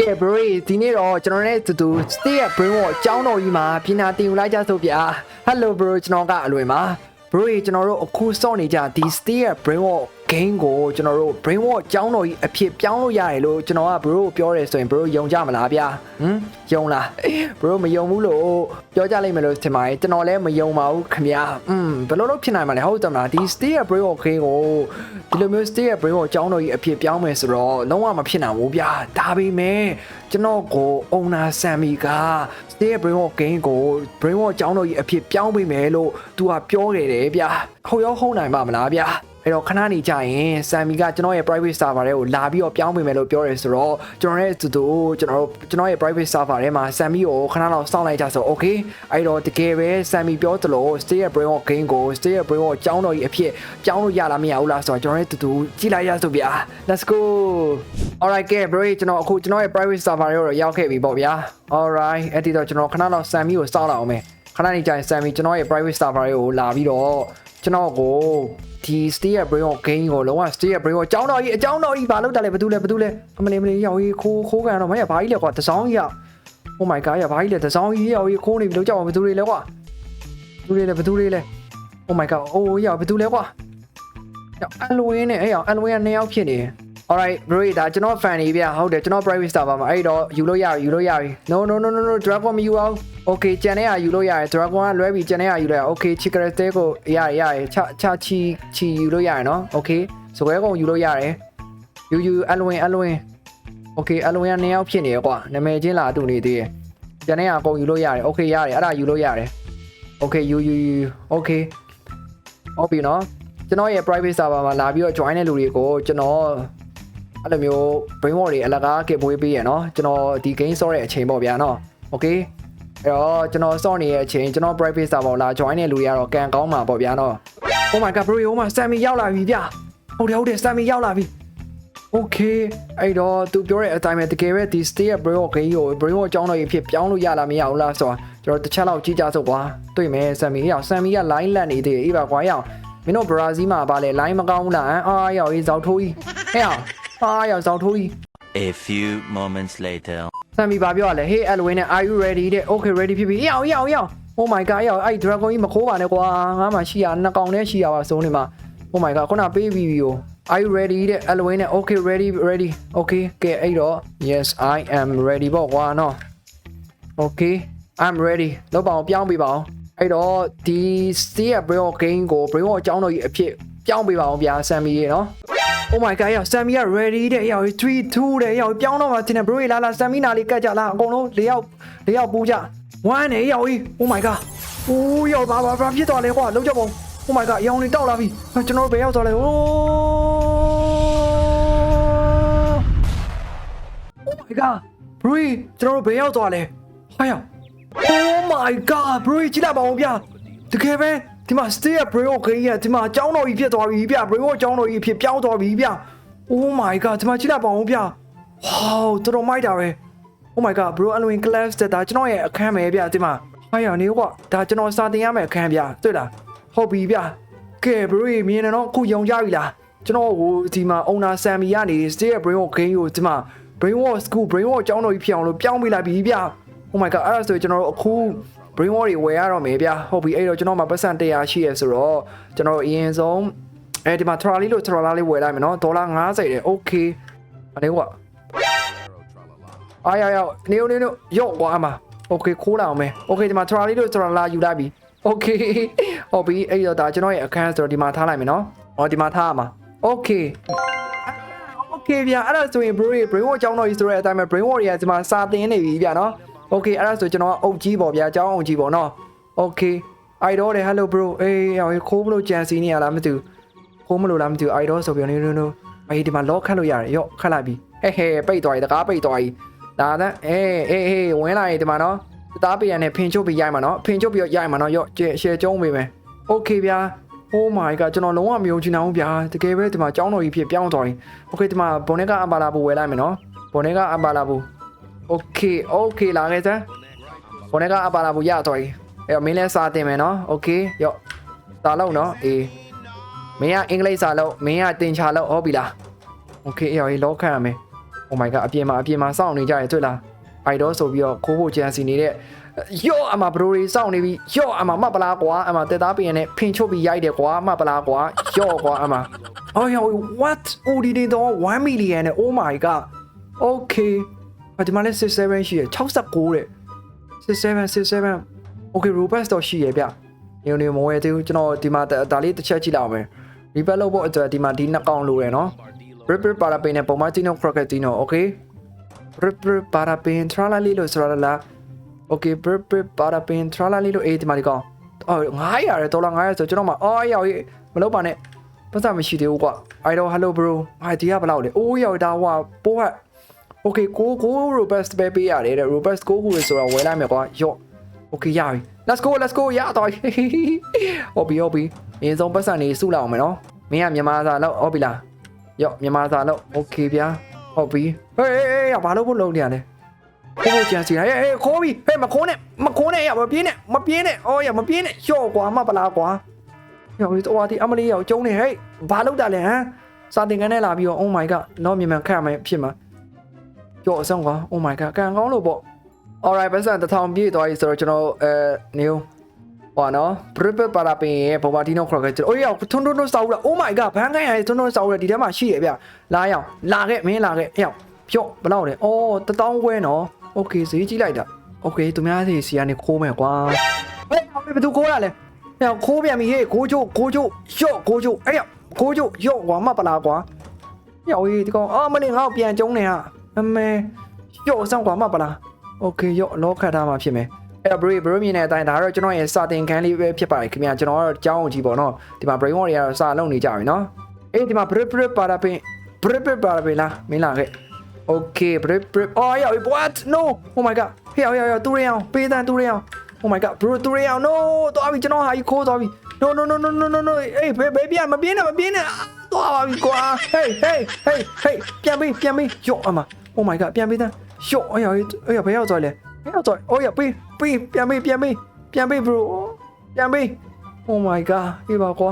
ကဲ bro ဒီနေ့တော့ကျွန်တော်နဲ့တူတူ stay at brainwalk အကြောင်းတော်ကြီးမှာပြင်နာတင်ယူလိုက်ကြစို့ဗျာ hello bro ကျွန်တော်ကအလွယ်ပါ bro ကျွန်တော်တို့အခုစောင့်နေကြဒီ stay at brainwalk game ကိုကျွန်တော်တို့ brainwalk အကြောင်းတော်ကြီးအဖြစ်ပြောင်းလို့ရတယ်လို့ကျွန်တော်က bro ကိုပြောတယ်ဆိုရင် bro ယုံကြမလားဗျာဟမ်ယုံလား bro မယုံဘူးလို့ပြောကြလိမ့်မယ်လို့ထင်ပါတယ်ကျွန်တော်လည်းမယုံပါဘူးခင်ဗျာอืมဘယ်လိုလုပ်ဖြစ်နိုင်မှာလဲဟုတ်တယ်မလားဒီ stay at brainwalk game ကိုဒီလိုမျိုး stay at brainwalk အကြောင်းတော်ကြီးအဖြစ်ပြောင်းမယ်ဆိုတော့လုံးဝမဖြစ်နိုင်ဘူးဗျာဒါပေမဲ့ကျွန်တော်ကို owner Sammy က stay at brainwalk game ကို brainwalk အကြောင်းတော်ကြီးအဖြစ်ပြောင်းပေးမယ်လို့သူကပြောခဲ့တယ်ဗျာဟုတ်ရောဟုတ်နိုင်ပါမလားဗျာ အဲ့တော့ခဏနေကြရင် Sammy ကကျွန်တော်ရဲ့ private server တွေကိုလာပြီးတော့ပြောင်းပေးမယ်လို့ပြောတယ်ဆိုတော့ကျွန်တော်ရဲ့အတူတူကျွန်တော်တို့ကျွန်တော်ရဲ့ private server ထဲမှာ Sammy ကိုခဏလောက်စောင့်လိုက်ကြဆို okay အဲ့တော့တကယ်ပဲ Sammy ပြောသလို stay at brainwalk game ကို stay at brainwalk အကြောင်းတော်ကြီးအဖြစ်ပြောင်းလို့ရလားမရဘူးလားဆိုတော့ကျွန်တော်ရဲ့အတူတူကြည့်လိုက်ရစို့ဗျာ let's go alright ကဲ bro ကျွန်တော်အခုကျွန်တော်ရဲ့ private server တွေကိုတော့ရောက်ခဲ့ပြီပေါ့ဗျာ alright အဲ့ဒီတော့ကျွန်တော်ခဏလောက် Sammy ကိုစောင့်လိုက်အောင်မယ်ခဏနေကြရင် Sammy ကျွန်တော်ရဲ့ private server တွေကိုလာပြီးတော့ကျွန်တော်ကို ဒီ stay at brain game ကိုလုံးဝ stay at brain အကြောင်းတော်ကြီးအကြောင်းတော်ကြီးဘာလို့တက်လဲဘာတူလဲဘာတူလဲအမလေးမလေးရောက်ရေးခိုးခိုးကန်တော့မရဘာကြီးလဲကွာတစောင်းကြီးอ่ะ Oh my god ရဘာကြီးလဲတစောင်းကြီးရောက်ရေးခိုးနေပြီလို့ကြောက်ဘာတူတွေလဲကွာဘာတူတွေလဲဘာတူတွေလဲ Oh my god အိုးရဘာတူလဲကွာရောက်အန်လိုရင်းနဲ့အဲ့ရောက်အန်လိုရင်းနှစ်ယောက်ဖြစ်နေတယ် Alright bro ဒါကျွန်တော် fan နေဗျဟုတ်တယ်ကျွန်တော် private server မှာအဲ့တော့ယူလို့ရပြီယူလို့ရပြီ No no no no no dragon မယူအောင် Okay ကျန်တဲ့ဟာယူလို့ရတယ် dragon ကလွဲပြီးကျန်တဲ့ဟာယူလို့ရ Okay chicken tail ကိုရရရချချချီချီယူလို့ရတယ်နော် Okay စကွဲကုန်ယူလို့ရတယ်ယူယူအလွင်အလွင် Okay အလွင်ကနှစ်ယောက်ဖြစ်နေရကွာနာမည်ချင်းလာတူနေသေးတယ်ကျန်တဲ့ဟာကုန်ယူလို့ရတယ် Okay ရတယ်အဲ့ဒါယူလို့ရတယ် Okay ယူယူယူ Okay ဟုတ်ပြီနော်ကျွန်တော်ရဲ့ private server မှာလာပြီးတော့ join တဲ့လူတွေကိုကျွန်တော် အဲ့လိုမျိုး brainwash တွေအလကားကစ်ပွေးပေးရနော်ကျွန်တော်ဒီ game ဆော့တဲ့အချိန်ပေါ့ဗျာနော် okay အဲ့တော့ကျွန်တော်ဆော့နေတဲ့အချိန်ကျွန်တော် private server လာ join တဲ့လူတွေကတော့ကန်ကောင်းမှာပေါ့ဗျာနော် Oh my god bro oh my Sammy ရောက်လာပြီဗျဟုတ်တယ်ဟုတ်တယ် Sammy ရောက်လာပြီ Okay အဲ့တော့သူပြောတဲ့အတိုင်းပဲတကယ်ပဲဒီ stay at brain ကိုကို brain ကိုအကြောင်းတော့ရဖြစ်ပြောင်းလို့ရလားမရဘူးလားဆိုတော့ကျွန်တော်တစ်ချက်လောက်ကြည့်ကြစို့ကွာတွေ့မယ် Sammy ရောက် Sammy က line လက်နေသေးတယ်အေးပါကွာရောက်မင်းတို့ဘရာဇီးမှာပါလေ line မကောင်းဘူးလားအာရောက်ရေးဇောက်ထိုးကြီးဟဲ့ရောက် အာရောက်ဇောက်ထိုးကြီး A few moments later. ဆမ်ဘီဘာပြောရလဲ Hey Alwin နဲ့ Are you ready တဲ့ Okay ready ဖြစ်ပြီအေးအောင်အေးအောင်အေးအောင် Oh my god အေးအောင်အဲ့ Dragon ကြီးမခိုးပါနဲ့ကွာငါမှရှိရနှစ်ကောင်နဲ့ရှိရပါစုံနေမှာ Oh my god ခုနပေးပြီးပြီကို Are you ready တဲ့ Alwin နဲ့ Okay ready ready Okay ကဲအဲ့တော့ Yes I am ready ပေါ့ကွာနော် Okay I'm ready လောက်ပါအောင်ပြောင်းပေးပါအောင်အဲ့တော့ဒီ Stay at Brain Game ကို Brain အကြောင်းတော်ကြီးအဖြစ်ပြောင်းပေးပါအောင်ဗျာ Sammy ရေနော် Oh my god ရောက် Sammy က ready တဲ့ရောက်3 2တဲ့ရောက်ပြောင်းတော့မှတင်တယ် bro လာလာ Sammy နာလေးကတ်ကြလားအကုန်လုံး၄ယောက်၄ယောက်ပူကြ1နဲ့ရောက်ကြီး Oh my god အိုးရောက်ပါပါဘာဖြစ်သွားလဲကွာလုံးကြပုံ Oh my god ရောင်နေတောက်လာပြီကျွန်တော်တို့ဘယ်ရောက်သွားလဲ Oh Oh my god bro ကျွန်တော်တို့ဘယ်ရောက်သွားလဲဟာရောက် Oh my god bro ကြည့်လိုက်ပါဦးဗျာတကယ်ပဲ ဒီမှာ stay at bro ခေးရဒီမှာအကြောင်းတော်ကြီးဖြစ်သွားပြီဗျ bro အကြောင်းတော်ကြီးဖြစ်ပြောင်းသွားပြီဗျ Oh my god ဒီမှာကြည့်လိုက်ပါဦးဗျ Wow တော်တော်မိုက်တာပဲ Oh my god bro အလွင် class တက်တာကျွန်တော်ရဲ့အခန်းပဲဗျဒီမှာဟာရနေကွာဒါကျွန်တော်စာတင်ရမယ့်အခန်းဗျတွေ့လားဟုတ်ပြီဗျကဲ bro မြင်နေတော့ခုယုံကြပြီလားကျွန်တော်ဟိုဒီမှာ owner Sammy ကနေ stay at brain game ကိုဒီမှာ brain wash school brain wash အကြောင်းတော်ကြီးဖြစ်အောင်လို့ပြောင်းပေးလိုက်ပြီဗျ Oh my god အဲ့ဒါဆိုကျွန်တော်တို့အခု brain wash တွေဝယ်ရတော့မယ်ဗျဟုတ်ပြီအဲ့တော့ကျွန်တော်မှာပတ်စံ100ရှိရဆိုတော့ကျွန်တော်အရင်ဆုံးအဲဒီမှာ trolley လို့ trolley လေးဝယ်လိုက်မယ်နော်ဒေါ်လာ90တဲ့ okay အနေကွာအားရရနေနေနေရော့ကွာအမ okay ခိုးလာအောင်မယ် okay ဒီမှာ trolley လို့ trolley ယူလိုက်ပြီ okay ဟုတ်ပြီအဲ့တော့ဒါကျွန်တော်ရဲ့အခန်းဆိုတော့ဒီမှာထားလိုက်မယ်နော်ဟောဒီမှာထားရမှာ okay okay ဗျအဲ့ဒါဆိုရင် bro brain wash အကြောင်းတော်ကြီးဆိုတဲ့အတိုင်းပဲ brain wash တွေကဒီမှာစာသင်နေပြီဗျနော် okay အဲ့ဒါဆိုကျွန်တော်အုပ်ကြီးပေါ့ဗျာအကြောင်းအုပ်ကြီးပေါ့နော် okay အိုင်တော့တယ် hello bro အေးဟိုခိုးမလို့ကြံစီနေရလားမသိဘူးခိုးမလို့လားမသိဘူးအိုင်တော့ဆိုပြီးနေနေနေအေးဒီမှာ lock ခတ်လို့ရတယ်ရော့ခတ်လိုက်ပြီဟဲဟဲပိတ်သွားပြီတကားပိတ်သွားပြီဒါသန်းအေးအေးအေးဝင်လာရင်ဒီမှာနော်တားပေးရနဲ့ဖင်ချုပ်ပြီးရိုက်မှာနော်ဖင်ချုပ်ပြီးရိုက်မှာနော်ရော့ကျရှယ်ကျုံးပေးမယ် okay ဗျာ Oh my god ကျွန်တော်လုံးဝမယုံချင်အောင်ဗျာတကယ်ပဲဒီမှာကြောင်းတော်ကြီးဖြစ်ပြောင်းသွားပြီ Okay ဒီမှာဘွန်နက်ကအပါလာဘူးဝယ်လိုက်မယ်နော်ဘွန်နက်ကအပါလာဘူး Okay okay လာခဲ့စမ်းဘွန်နက်ကအပါလာဘူးရသွားပြီအဲ့တော့မင်းလည်းစာတင်မယ်နော် Okay ရော့စာလုံးနော်အေးမင်းကအင်္ဂလိပ်စာလုံးမင်းကတင်ချာလုံးဟုတ်ပြီလား Okay အဲ့ရောလောခတ်ရမယ် Oh my god အပြင်မှာအပြင်မှာစောင့်နေကြရတွေ့လားအိုက်တော့ဆိုပြီးတော့ခိုးဖို့ကြံစီနေတဲ့ယော့အမဘရိုတွေစောင့်နေပြီယော့အမမပလားကွာအမတက်သားပင်နဲ့ဖင်ချုပ်ပြီးရိုက်တယ်ကွာမပလားကွာယော့ကွာအမအော်ယော what အိုဒီနေတော့1 million နဲ့ oh my god okay ဒီမှာလည်း67ရှိရ69တဲ့67 67 okay robust တော့ရှိရဗျညနေမဝဲသေးဘူးကျွန်တော်ဒီမှာဒါလေးတစ်ချက်ကြည့်လောက်မယ် repair လုပ်ဖို့အတွက်ဒီမှာဒီနှစ်ကောင်လိုတယ်နော် rip rip ပါလာပင်နဲ့ပုံမှန်ချင်းတော့ crocodile okay rip rip ပါလာပင် tralali လို့ဆိုရလား okay rip rip ပါလာပင် tralali လို့အေးဒီမှာဒီကောင်အော်900ရတယ်ဒေါ်လာ900ဆိုကျွန်တော်မှအော်ရောက်ရေးမလုပ်ပါနဲ့ပတ်စံမရှိသေးဘူးကွာ I don't hello bro ဟာဒီကဘယ်လောက်လဲအိုးရောက်ဒါဟိုပိုးဟတ် okay ကိုကို robust ပဲပေးရတယ်တဲ့ robust ကိုကိုဆိုတော့ဝယ်လိုက်မယ်ကွာယော့ okay ရပြီ let's go let's go ရတော့ဟုတ်ပြီဟုတ်ပြီအရင်ဆုံးပတ်စံနေစုလောက်အောင်မယ်နော်မင်းကမြန်မာစာလောက်ဟုတ်ပြီလားယော့မြန်မာစာလောက် okay ဗျာဟုတ်ပြီဟေးဟေးဘာလို့ဘလုံးနေရလဲကိုကိုကြံစီဟေးဟေးခိုးပြီဟေးမခိုးနဲ့မခိုးနဲ့ရမပြေးနဲ့မပြေးနဲ့အော်ရမပြေးနဲ့ယော့ကွာမပလားကွာယော့ဒီတော့ဒီအမလေးယောက်ကျုံးနေဟေးဘာလုပ်တာလဲဟမ်စာတင်ကန်နဲ့လာပြီးတော့ oh my god တော့မြန်မြန်ခတ်ရမယ်ဖြစ်မှာ ယော့အဆောင်ကွာ oh my god ကန်ကောင်းလို့ပေါ့ alright ပတ်စံတစ်ထောင်ပြည့်သွားပြီဆိုတော့ကျွန်တော်အဲ new ဟောနော် prep ပါလာပင်ရဲ့ဘောဘာတီနိုခရကကျွန်တော်အိုးရောက်ထွန်းထွန်းထွန်းစောက်လာ oh my god ဘန်းခိုင်းရထွန်းထွန်းစောက်လာဒီထဲမှာရှိရဗျလာရအောင်လာခဲ့မင်းလာခဲ့အေးအောင်ဖြော့ဘယ်လောက်လဲအော်တထောင်ခွဲနော် okay ဈေးကြည့်လိုက်တာ okay သူများစီစီကနေခိုးမယ်ကွာဟဲ့ဘယ်သူခိုးရလဲဟဲ့ခိုးပြန်ပြီဟေးကိုချိုးကိုချိုးရှော့ကိုချိုးအေးကိုချိုးယော့ကွာမပလာကွာရောက်ရေးဒီကောင်အော်မလေးငါ့ကိုပြန်ကျုံးနေဟာ အမေယော့ဆောင်ကွာမပလာ okay ယော့လောခတ်ထားမှာဖြစ်မယ်အဲ့တော့ break break မြင်တဲ့အတိုင်းဒါကတော့ကျွန်တော်ရဲ့စာတင်ခန်းလေးပဲဖြစ်ပါတယ်ခင်ဗျာကျွန်တော်ကတော့ကြောင်းအောင်ကြီးပေါ့နော်ဒီမှာ brain water တွေကတော့စာလုံးနေကြပြီနော်အေးဒီမှာ break break ပါတာပင် break break ပါတာပင်လားမင်းလာခဲ့ okay break break အော်ရောက် what no oh my god ဟေးရောက်ရောက်သူရအောင်ပေးတန်းသူရအောင် oh my god bro သူရအောင် no သွားပြီကျွန်တော်ဟာကြီးခိုးသွားပြီ no no no no no no no အေးဘေးဘေးပြန်မပြင်းနဲ့မပြင်းနဲ့သွားပါပြီကွာ hey hey hey hey ပြန်ပြီးပြန်ပြီးယော့အမ oh my god ပြန်ပြီးတန်းယော့အေးရောက်အေးဘယ်ရောက်သွားလဲဘယ်ရောက်သွား oh yeah ပေးပေးပြန်ပေးပြန်ပေးပြန်ပေး bro ပြန်ပေး oh my god အေးပါကွာ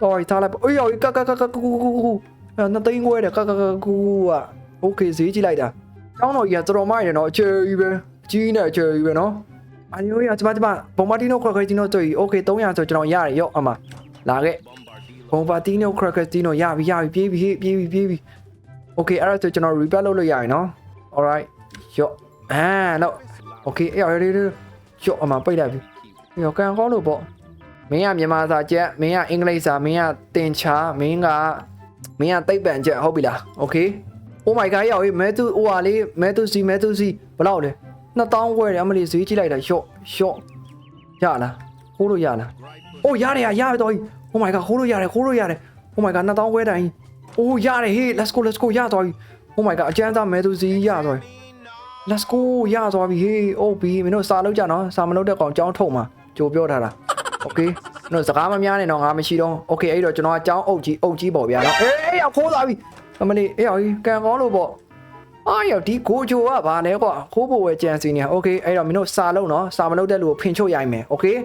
တော့ထားလိုက်အေးရောကကကကကူကူကူကူနှစ်သိန်းခွဲတယ်ကကကကူอ่ะ okay ဈေးကြည့်လိုက်တာကျောင်းတော်ကြီးကတော်တော်မိုက်တယ်နော်အခြေကြီးပဲကြီးနဲ့အခြေကြီးပဲနော်အညိုးရကျမကျမဘုံမာတီနိုခရကတီနိုတွေ့ okay 300ဆိုကျွန်တော်ရတယ်ရော့အမလာခဲ့ဘုံပါတီနိုခရကတီနိုရပြီရပြီပြေးပြီပြေးပြီပြေးပြီ okay အဲ့ဒါဆိုကျွန်တော် repair လုပ်လို့ရရင်နော် alright ရော့အာတော့ okay အဲ့ရရရရော့အမပိတ်လိုက်ပြီရောကန်ကောင်းလို့ပေါ့မင်းကမြန်မာစာကြက်မင်းကအင်္ဂလိပ်စာမင်းကတင်ချာမင်းကမင်းကသိပ္ပံကြက်ဟုတ်ပြီလား okay oh my god ရောက်ရေးမဲသူဟိုဟာလေးမဲသူစီမဲသူစီဘယ်လောက်လဲ2000ဝယ်တယ်အမလီဈေးကြည့်လိုက်တာရော့ရော့ရလားဟိုးလို့ရလားအိုးရတယ်ရရတော့ oh my god ဟိုးလို့ရတယ်ဟိုးလို့ရတယ် oh my god 2000ဝယ်တိုင်း အိုးရတယ်ဟေး let's go let's go ရတော့ oh my god အကျန်းသားမဲသူစီရတော့ let's go ရသွားပြီဟေးဟုတ်ပြီမင်းတို့စာလုပ်ကြနော်စာမလုပ်တဲ့ကောင်ကြောင်းထုတ်မှာကြိုပြောထားတာ okay မင်းတို့စကားမများနဲ့တော့ငါမရှိတော့ okay အဲ့တော့ကျွန်တော်ကကြောင်းအုပ်ကြီးအုပ်ကြီးပေါ့ဗျာနော်အေးအေးရောက်ခိုးသွားပြီအမလေးအေးရောက်ကြီးကန်ကောင်းလို့ပေါ့အားရောက်ဒီကိုချိုကဘာလဲကွာခိုးဖို့ဝယ်ကြံစီနေ okay အဲ့တော့မင်းတို့စာလုပ်နော်စာမလုပ်တဲ့လူကိုဖင်ချုပ်ရိုက်မယ် okay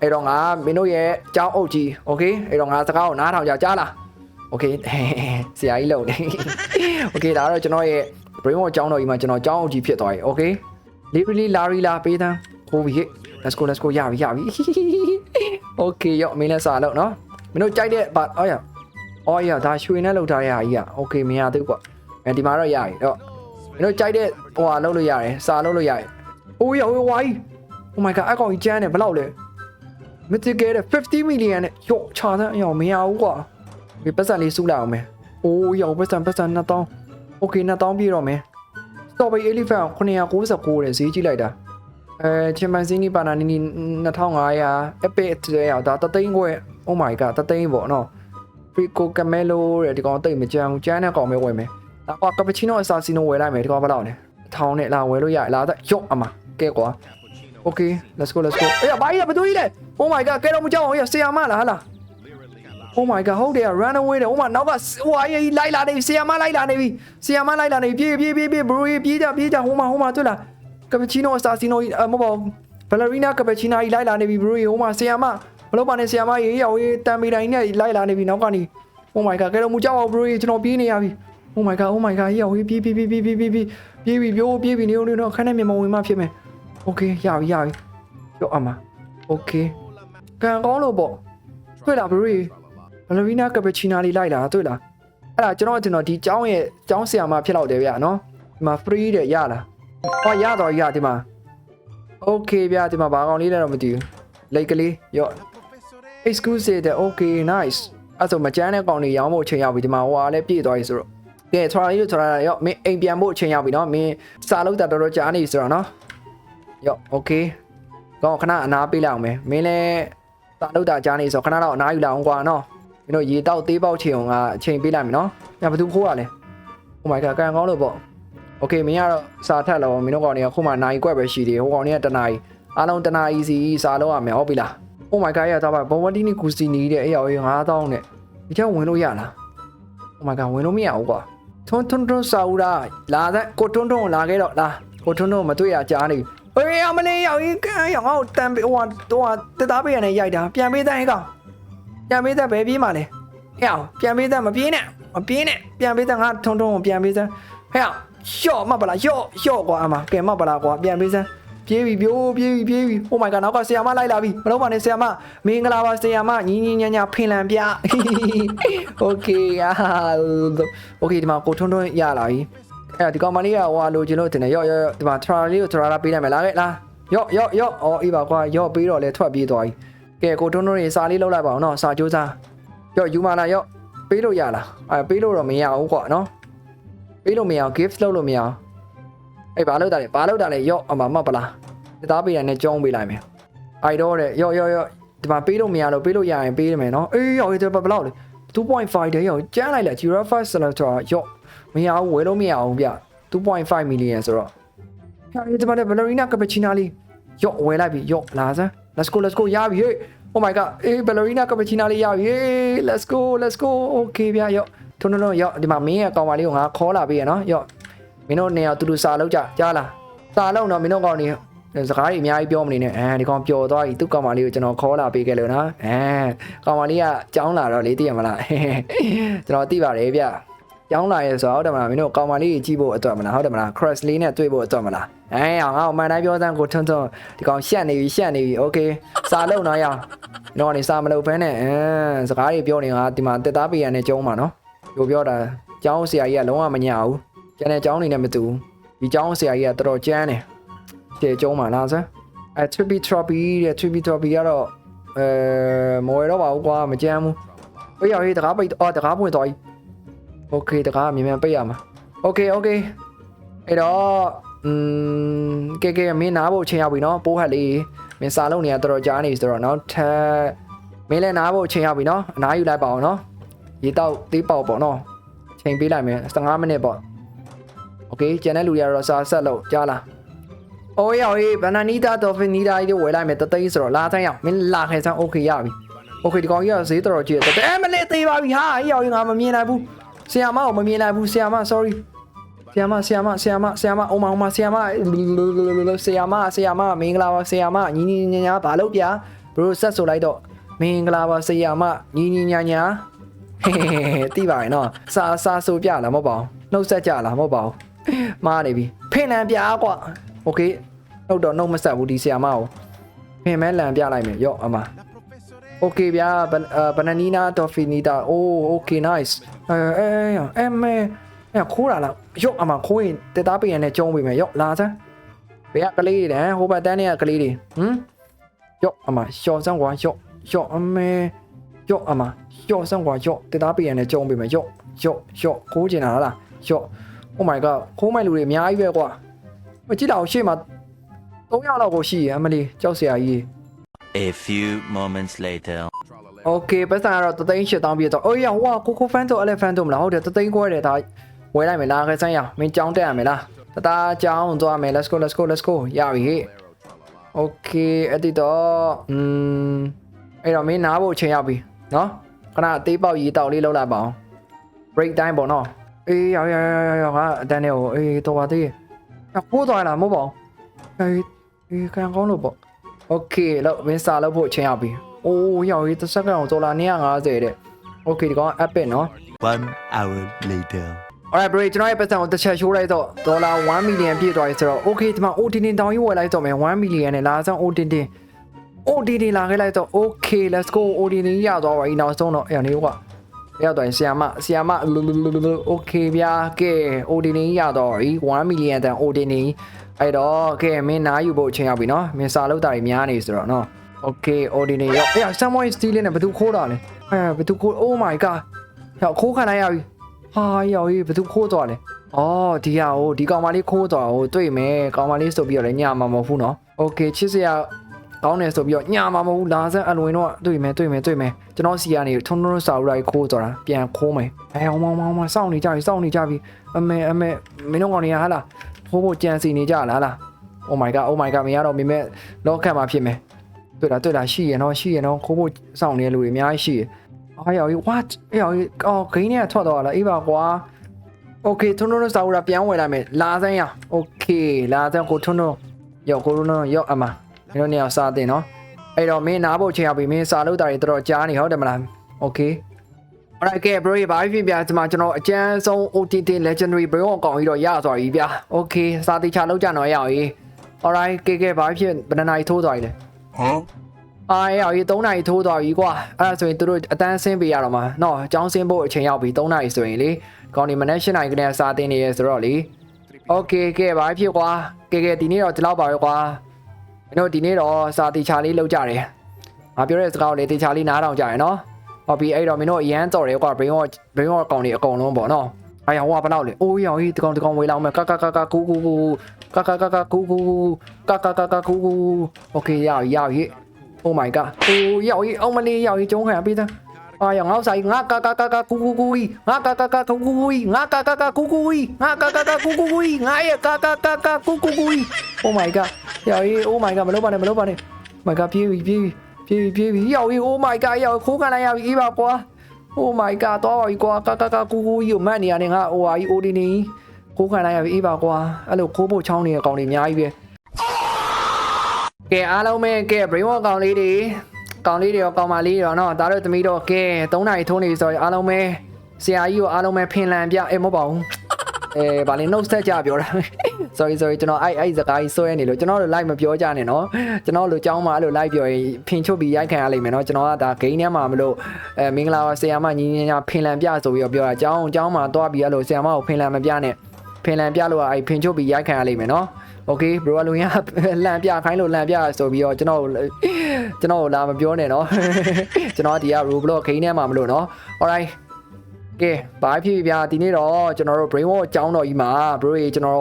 အဲ့တော့ငါမင်းတို့ရဲ့ကြောင်းအုပ်ကြီး okay အဲ့တော့ငါစကားကိုနားထောင်ကြကြားလား okay ဆရာကြီးလုံနေ okay ဒါကတော့ကျွန်တော်ရဲ့ brain wash ကျောင်းတော်ကြီးမှာကျွန်တော်ကျောင်းအုပ်ကြီးဖြစ်သွားပြီ okay လေးလေးလာရီလာပေးတန်းဟိုပြီဟဲ့ let's go let's go ရပြီရပြီ okay ရော့မင်းလည်းစာလို့နော်မင်းတို့ကြိုက်တဲ့ဘာအော်ရအော်ရဒါရွှေနဲ့လောက်ထားတဲ့ဟာကြီးอ่ะ okay မရသေးဘူးကွာအဲဒီမှာတော့ရပြီတော့မင်းတို့ကြိုက်တဲ့ဟိုဟာလောက်လို့ရတယ်စာလောက်လို့ရတယ်အိုးရဟိုဝိုင်း oh my god အကောင်ကြီးကျန်းတယ်ဘယ်လောက်လဲမတိကဲတဲ့50 million နဲ့ရော့ချာတဲ့အရောင်မရဘူးကွာ ဒီပတ်စံလေးစုလိုက်အောင်မယ်အိုးရောပတ်စံပတ်စံ2000 okay 2000ပြည့်တော့မယ် Strawberry Elephant 999တဲ့ဈေးကြည့်လိုက်တာအဲ Chimpanzee ဘာနာနီနီ2500 Epic တဲ့ရောက်ဒါတသိန်းခွဲ Oh my god တသိန်းပေါ့နော် Frico Camelo တဲ့ဒီကောင်တိတ်မကြမ်းဘူးကျန်းတဲ့ကောင်ပဲဝယ်မယ်ဒါကွာ Cappuccino Assassino ဝယ်လိုက်မယ်ဒီကောင်ဘယ်လောက်လဲထောင်းနဲ့လာဝယ်လို့ရလာတော့ရော့အမကဲကွာ Okay let's go let's go အေးဘာကြီးလဲဘယ်သူကြီးလဲ Oh my god ကဲတော့မကြောက်အောင်ရဆရာမလားဟာလား Oh my god ဟုတ်တယ် run away တယ် Oh my နောက်ကဟိုအရေးလိုက်လာနေပြီဆီယာမလိုက်လာနေပြီဆီယာမလိုက်လာနေပြီပြေးပြေးပြေးပြေး bro ပြေးကြပြေးကြဟိုမှာဟိုမှာတွေ့လားကပချီနိုအစတာစီနိုအမဘောဘယ်လရီနာကပချီနာကြီးလိုက်လာနေပြီ bro ဟိုမှာဆီယာမဘလို့ပါနေဆီယာမရေးရောက်ရေးတမ်မီတိုင်းနဲ့လိုက်လာနေပြီနောက်ကနေ Oh my god ကဲတော့မူကြောက်အောင် bro ကျွန်တော်ပြေးနေရပြီ Oh my god Oh my god ရောက်ပြီပြေးပြေးပြေးပြေးပြေးပြေးပြေးပြီပြိုးပြေးပြီနေနေတော့ခဏမြန်မဝင်မှဖြစ်မယ် Okay ရပြီရပြီရောအမ Okay ကန်ကောင်းလို့ပေါ့တွေ့လားဘရီဘ လရီနာကပချီနာလေးလိုက်လာတွေ့လားအဲ့ဒါကျွန်တော်ကျွန်တော်ဒီကျောင်းရဲ့ကျောင်းဆရာမဖြစ်တော့တယ်ဗျာနော်ဒီမှာ free တဲ့ရလားဟောရတော့ရဒီမှာ Okay ဗျာဒီမှာဘာကောင်လေးလဲတော့မသိဘူးလိတ်ကလေးရော့ exclusive တဲ့ Okay nice အဲ့ဆိုမကြမ်းတဲ့ကောင်တွေရောင်းဖို့အချိန်ရောက်ပြီဒီမှာဟိုအားလည်းပြည့်သွားပြီဆိုတော့ကဲထွာလေးတို့ထွာလာရော့မင်းအိမ်ပြန်ဖို့အချိန်ရောက်ပြီနော်မင်းစာလုံးတာတော်တော်ကြားနေပြီဆိုတော့နော်ရော့ Okay ကောင်းခဏအနားပေးလိုက်အောင်မယ်မင်းလည်းစာလုံးတာကြားနေဆိုခဏတော့အနားယူလိုက်အောင်ကွာနော် မင်းတို့ရေတောက်သေးပေါက်ချင်အောင်ကအချိန်ပေးလိုက်မယ်နော်ညဘသူခိုးရလဲ Oh my god ကန်ကောင်းလို့ပေါ့ Okay မင်းကတော့စာထက်လို့မင်းတို့ကောင်တွေကခုမှနိုင်ကွက်ပဲရှိသေးဟိုကောင်တွေကတနားကြီးအားလုံးတနားကြီးစီစာလုံးရမယ်ဟုတ်ပြီလား Oh my god ရတော့ဘဝတီနီကူစီနီတဲ့အဲ့ရောက်ရင်9000နဲ့ဒီချက်ဝင်လို့ရလား Oh my god ဝင်လို့မရဘူးကွာထွန်းထွန်းထွန်းစာဦးလားလာတဲ့ကိုထွန်းထွန်းကိုလာခဲ့တော့လားကိုထွန်းထွန်းကိုမတွေ့ရကြားနေပြီအေးအမလေးရောက်ရင်ကန်းရောက်ငါ့ကိုတန်ပေးဟိုတော့တက်သားပေးရနဲ့ရိုက်တာပြန်ပေးတဲ့ဟဲ့ကောင် ပြန်ပေးတဲ့ဘယ်ပြေးမှလဲဟဲ့အောင်ပြန်ပေးတဲ့မပြေးနဲ့မပြေးနဲ့ပြန်ပေးတဲ့ငါထွန်းထွန်းကိုပြန်ပေးတဲ့ဟဲ့အောင်ရှော့မပလားရှော့ရှော့ကွာအမကဲမပလားကွာပြန်ပေးစမ်းပြေးပြီပြိုးပြေးပြီပြေးပြီ Oh my god နောက်ကဆီယာမလိုက်လာပြီမလို့ပါနဲ့ဆီယာမမင်္ဂလာပါဆီယာမညီညီညာညာဖင်လန်ပြ Okay အာ Okay ဒီမှာကိုထွန်းထွန်းရလာပြီအဲ့ဒီကောင်မလေးကဟိုလိုချင်လို့တင်တယ်ရော့ရော့ရော့ဒီမှာထရာလေးကိုထရာလာပေးလိုက်မယ်လားခဲ့လားရော့ရော့ရော့အော်အေးပါကွာရော့ပေးတော့လဲထွက်ပြေးသွားပြီ ကဲကိုထွန်းထွန်းရေစာလေးလောက်လိုက်ပါအောင်နော်စာကြိုးစားရော့ယူမလားရော့ပေးလို့ရလားအဲပေးလို့တော့မရဘူးကွာနော်ပေးလို့မရအောင် gift လုပ်လို့မရအောင်အေးဘာလို့တာလဲဘာလို့တာလဲရော့အမမပလားတသားပေးရနဲ့ကြောင်းပေးလိုက်မယ်အိုက်တော့တဲ့ရော့ရော့ရော့ဒီမှာပေးလို့မရလို့ပေးလို့ရရင်ပေးရမယ်နော်အေးရော့ဒီဘယ်လောက်လဲ2.5တဲ့ရော့ကျန်းလိုက်လား Giraffe Selector ရော့မရဘူးဝယ်လို့မရအောင်ဗျ2.5 million ဆိုတော့ဟာဒီမှာ Ballerina Cappuccino လေးရော့ဝယ်လိုက်ပြီရော့လာစမ်း Let's go let's go ရပြီဟေး Oh my god အေး Ballerina Cappuccino လေးရပြီဟေး Let's go let's go Okay ဗျရော့ထုံထုံထုံရော့ဒီမှာမင်းရဲ့ကောင်မလေးကိုငါခေါ်လာပေးရနော်ရော့မင်းတို့နေရာတူတူစာလောက်ကြကြားလားစာလောက်တော့မင်းတို့ကောင်နေစကားတွေအများကြီးပြောမနေနဲ့အဲဒီကောင်ပျော်သွားပြီသူ့ကောင်မလေးကိုကျွန်တော်ခေါ်လာပေးခဲ့လို့နော်အဲကောင်မလေးကကြောင်းလာတော့လေသိရမလားကျွန်တော်သိပါတယ်ဗျကြောင်းလာရဲဆိုတော့ဟုတ်တယ်မလားမင်းတို့ကောင်မလေးကြီးကြည့်ဖို့အတွက်မလားဟုတ်တယ်မလား cross လေးနဲ့တွေ့ဖို့အတွက်မလား အဲအောင်ငါ့ကိုမှန်တိုင်းပြောစမ်းကိုထွန်းထွန်းဒီကောင်ရှက်နေပြီရှက်နေပြီ okay စာလောက်တော့ရအောင်ကျွန်တော်ကနေစာမလုပ်ဖဲနဲ့အဲစကားတွေပြောနေငါဒီမှာတက်သားပေးရတဲ့ကျုံးမှာနော်ပြောပြောတာကျောင်းဆရာကြီးကလုံးဝမညဘူးကျန်တဲ့ကျောင်းနေနဲ့မတူဘူးဒီကျောင်းဆရာကြီးကတော်တော်ကျန်းတယ်ကျေကျောင်းမှာလားစမ်းအဲ trippy trophy တဲ့ trippy trophy ကတော့အဲမဝယ်တော့ပါဘူးကွာမကျန်းဘူးဟိုရောက်ရေးတကားပိတ်အော်တကားပွင့်သွားပြီ okay တကားမြန်မြန်ပိတ်ရမှာ okay okay အဲ့တော့ อืมကဲကဲမင်းနားဖို့အချိန်ရောက်ပြီနော်ပိုးဟက်လေးမင်းစာလုံးနေရတော်တော်ကြားနေဆိုတော့နောက်ထပ်မင်းလည်းနားဖို့အချိန်ရောက်ပြီနော်အနားယူလိုက်ပါအောင်နော်ရေတောက်သေးပေါက်ပေါ့နော်ချိန်ပေးလိုက်မယ်15မိနစ်ပေါ့ โอเคကျန်တဲ့လူတွေကတော့စာဆက်လို့ကြားလား။အိုးရောက်ရေးဘနာနီတာဒေါ်ဖင်နီတာကြီးဝယ်လိုက်မယ်တသိန်းဆိုတော့လာတိုင်းရောက်မင်းလာခဲ့စမ်းโอเคရပြီ။โอเคဒီကောင်ကြီးကဈေးတော်တော်ကြီးတယ်။အဲမလေးသေးပါပြီဟာအေးရောက်ရေးငါမမြင်နိုင်ဘူး။ဆီယာမကိုမမြင်နိုင်ဘူးဆီယာမ sorry ။ ဆီယာမဆီယာမဆီယာမဆီယာမအိုမအိုမဆီယာမဆီယာမဆီယာမမင်္ဂလာပါဆီယာမညီညီညာညာဘာလို့ပြဘရိုဆက်ဆိုလိုက်တော့မင်္ဂလာပါဆီယာမညီညီညာညာဟေးတိပါရဲ့နော်စာစာဆိုပြလားမဟုတ်ပါဘူးနှုတ်ဆက်ကြလားမဟုတ်ပါဘူး မားနေပြီဖင်လန်ပြားကွာโอเคနှုတ်တော့နှုတ်မဆက်ဘူးဒီဆီယာမကိုဖင်မဲလန်ပြလိုက်မယ်ရော့အမโอเคဗျာဘနနီနာဒေါ်ဖီနီတာအိုးโอเค nice အဲအဲအဲမဲ အဲခိုးတာလားရော့အမခိုးရင်တက်သားပေးရနဲ့ကျုံးပေးမယ်ရော့လာစမ်းဘယ်ကကလေးတွေလဲဟိုဘက်တန်းတွေကကလေးတွေဟမ်ရော့အမရှော့စမ်းကွာရော့ရော့အမဲရော့အမရော့စမ်းကွာရော့တက်သားပေးရနဲ့ကျုံးပေးမယ်ရော့ရော့ရော့ခိုးကျင်တာလားရော့ Oh my god ခိုးမိုက်လူတွေအများကြီးပဲကွာမကြည့်တော့ရှေ့မှာ3ယောက်လောက်ကိုရှိရအမလီကြောက်စရာကြီး A few moments later. Okay ပတ်စံကတော့3သိန်း8000ပြည့်တော့အိုးရဟိုကကိုကိုဖန်တို elephant တို့မလားဟုတ်တယ်3သိန်းခွဲတယ်ဒါ ဝယ်လိုက်မယ်လားခဲစမ်းရအောင်မင်းကြောင်းတက်ရမယ်လားတသားကြောင်းသွားမယ် let's go let's go let's go ရပြီဟေ့ Okay အဲ့ဒီတော့อืมအဲ့တော့မင်းနားဖို့အချိန်ရောက်ပြီနော်ခဏအသေးပေါက်ရေတောက်လေးလောက်လိုက်ပါအောင် break time ပေါ့နော်အေးရောက်ရောက်ရောက်ရောက်ငါအတန်းနဲ့ဟိုအေးတော်ပါသေးရဲ့ခိုးသွားလားမဟုတ်ပါဘူးအေးအေးခံကောင်းလို့ပေါ့ Okay လောက်မင်းစာလောက်ဖို့အချိန်ရောက်ပြီအိုးရောက်ရေးတစ်စက္ကန့်ကိုဒေါ်လာ250တဲ့ Okay ဒီကောင် epic နော် One hour later. Alright bro ကျွန်တော်ရဲ့ပတ်စံကိုတစ်ချက်ရှိုးလိုက်တော့ဒေါ်လာ1 million ပြည့်သွားပြီဆိုတော့ okay ဒီမှာ OTN တောင်းကြီးဝယ်လိုက်တော့မယ်1 million နဲ့လာဆောင် OTN OTN လာခဲ့လိုက်တော့ okay let's go OTN ရသွားပါပြီနောက်ဆုံးတော့အဲ့နေကွာရောက်တော့ဆီယာမဆီယာမ okay ဗျာကဲ OTN ရတော့ပြီ1 million တန် OTN အဲ့တော့ကဲမင်းနားယူဖို့အချိန်ရောက်ပြီနော်မင်းစာလောက်တာတွေများနေဆိုတော့နော် okay OTN ရောက်အေး someone is stealing နဲ့ဘယ်သူခိုးတာလဲအဲဘယ်သူခိုး oh my god ရောက်ခိုးခံလိုက်ရပြီ ဟာရောက်ရေးဘယ်သူခိုးသွားလဲ။အော်ဒီဟာဟိုဒီကောင်မလေးခိုးသွားဟိုတွေ့မယ်ကောင်မလေးဆိုပြီးတော့လည်းညမှာမဟုတ်ဘူးနော်။ Okay ချစ်စရာကောင်းတယ်ဆိုပြီးတော့ညမှာမဟုတ်ဘူးလာစမ်းအလွင်တော့တွေ့မယ်တွေ့မယ်တွေ့မယ်ကျွန်တော်စီကနေထုံထုံစာရိုက်ခိုးသွားတာပြန်ခိုးမယ်။အဲအောင်မောင်မောင်မစောင့်နေကြပြီစောင့်နေကြပြီအမေအမေမင်းတို့ကောင်တွေကဟာလားခိုးဖို့ကြံစီနေကြလားလား။ Oh my god oh my god မင်းကတော့မင်းမဲ့လောကမှာဖြစ်မယ်။တွေ့လားတွေ့လားရှိရနော်ရှိရနော်ခိုးဖို့စောင့်နေတဲ့လူတွေအများကြီးရှိရ။ အော်ယော် what ယော်အော်ဂိမ်းเนี่ยထွက်တော့လားအေးပါကွာ okay ထွန်းထွန်းစာအုပ်ကပြန်ဝင်လာမယ်လာစမ်းရ okay လာစမ်းကိုထွန်းထွန်းယော်ကိုထွန်းထွန်းယော်အမမင်းတို့နေအောင်စာတင်နော်အဲ့တော့မင်းနားဖို့ချိန်ရပြီမင်းစာလုပ်တာတွေတော်တော်ကြားနေဟုတ်တယ်မလား okay alright ကဲ bro ဘာဖြစ်ပြဒီမှာကျွန်တော်အကျန်းဆုံး OTT legendary bro အကောင်ကြီးတော့ရသွားပြီဗျာ okay စာတိချလောက်ကြတော့ရအောင် alright ကဲကဲဘာဖြစ်ဘယ်နှစ်နာရီထိုးသွားပြီလဲဟမ် အားရအောင်3နာရီထိုးသွားပြီကွာအဲ့ဒါဆိုရင်တို့အတန်းဆင်းပေးရတော့မှာနော်အကြောင်းဆင်းဖို့အချိန်ရောက်ပြီ3နာရီဆိုရင်လေကောင်းဒီမနေ့7နာရီကနေစာတင်နေရဆိုတော့လေโอเคကဲဘာဖြစ်ကွာကဲကဲဒီနေ့တော့ဒီလောက်ပါပဲကွာမင်းတို့ဒီနေ့တော့စာတီချာလေးလောက်ကြတယ်ငါပြောတဲ့စကားကိုလေတီချာလေးနားထောင်ကြရနော်ဟုတ်ပြီအဲ့တော့မင်းတို့အရန်တော်တယ်ကွာ brain wash brain wash ကောင်တွေအကုန်လုံးပေါ့နော်အားရဟိုကဘလောက်လဲအိုးရောင်ကြီးဒီကောင်ဒီကောင်ဝေးလောက်မယ်ကကကကကူကူကူကကကကကူကူကကကကကူကူโอเคရရရ Oh my god. Oh, yao yi, ông mali yao yi chống hả bây ta. À yao ngao sai ngá ca ca ca ca cu cu cu ngá ca ca ca cu cu cu ngá ca ca ca cu cu cu ngá ca ca ca cu cu cu ngá ya ca ca ca ca cu cu cu. Oh my god. Yao yi, oh my god, mà lốp bà này, mà lốp bà này. My god, phi phi phi phi phi yao yi, oh my god, yao khốn nạn yao yi bà quá. Oh my god, to rồi quá ca ca ca cu cu cu mà nè nè ngá, oh ai ô đi nè. ခိုးခံလိုက်ရပြီအေးပါကွာအဲ့လိုခိုးဖို့ချောင်းနေတဲ့ကောင်တွေအများကြီးပဲ ကဲအားလုံးပဲကဲ brain wash ကောင်လေးတွေကောင်လေးတွေရောကောင်မလေးတွေရောနော်ဒါတို့သမီးတော့ကဲ3နာရီထိုးနေပြီဆိုရင်အားလုံးပဲဆရာကြီးကိုအားလုံးပဲဖင်လန်ပြအေးမဟုတ်ပါဘူးအဲဗာလေ note ဆက်ကြပြောတာ sorry sorry ကျွန်တော်အဲ့အဲ့စကားကြီးဆွဲနေလို့ကျွန်တော်တို့ live မပြောကြနဲ့နော်ကျွန်တော်တို့ကြောင်းမှာအဲ့လို live ပြောရင်ဖင်ချုပ်ပြီးရိုက်ခံရလိမ့်မယ်နော်ကျွန်တော်ကဒါ game ထဲမှာမလို့အဲမင်္ဂလာပါဆရာမညီညီညာဖင်လန်ပြဆိုပြီးတော့ပြောတာကြောင်းကြောင်းမှာတွားပြီးအဲ့လိုဆရာမကိုဖင်လန်မပြနဲ့ဖင်လန်ပြလို့အဲ့ဖင်ချုပ်ပြီးရိုက်ခံရလိမ့်မယ်နော် โอเค bro ကလူရလန်ပြခိုင်းလို့လန်ပြဆိုပြီးတော့ကျွန်တော်ကျွန်တော်လာမပြောနဲ့เนาะ ကျွန်တော်ဒီက Roblox ခိန်းထဲမှာမလို့เนาะ alright ကဲဘာဖြစ်ဖြစ်ဗျာဒီနေ့တော့ကျွန်တော်တို့ brain wash အကြောင်းတော်ကြီးမှာ bro ရေကျွန်တော်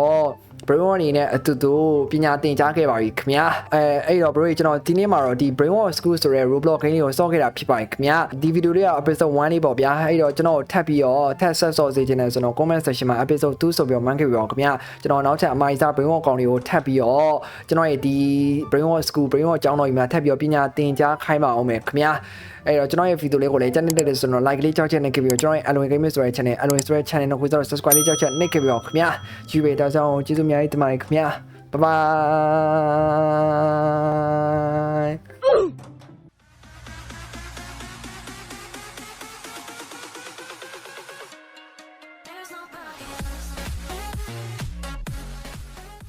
တို့ brain wash အနေနဲ့အတူတူပညာသင်ကြားခဲ့ပါပြီခင်ဗျာအဲအဲ့တော့ bro ရေကျွန်တော်ဒီနေ့မှာတော့ဒီ brain wash school ဆိုတဲ့ Roblox ခိန်းလေးကိုစောင့်ခဲ့တာဖြစ်ပါတယ်ခင်ဗျာဒီဗီဒီယိုလေးက episode 1လေးပေါ့ဗျာအဲ့တော့ကျွန်တော်ထပ်ပြီးတော့ထပ်ဆက်စော်စေချင်တယ်ဆိုတော့ comment section မှာ episode 2ဆိုပြီးတော့မှန်းခဲ့ပြီးတော့ခင်ဗျာကျွန်တော်နောက်ထပ်အမိုင်းစား brain wash ကောင်တွေကိုထပ်ပြီးတော့ကျွန်တော်ရဲ့ဒီ brain wash school brain wash အကြောင်းတော်ကြီးမှာထပ်ပြီးတော့ပညာသင်ကြားခိုင်းပါအောင်မယ်ခင်ဗျာအဲ့တော့ကျွန်တော်ရဲ့ဗီဒီယိုလေးကိုလည်းကြည့်နေတဲ့ဆိုတော့ like လေးကြောက်ချက်နဲ့ခဲ့ပြီးတော့ကျွန်တော်ရဲ့ Alwin Gaming ဆိုတဲ့ channel Alwin ဆိုတဲ့ channel ကိုဆိုတော့ subscribe လေးကြောက်ချက်နဲ့ခဲ့ပြီးတော့ခင်ဗျာယူပေတောက်ဆောင်ကျေးဇူးအများကြီးတင်ပါတယ်ခင်ဗျာ bye bye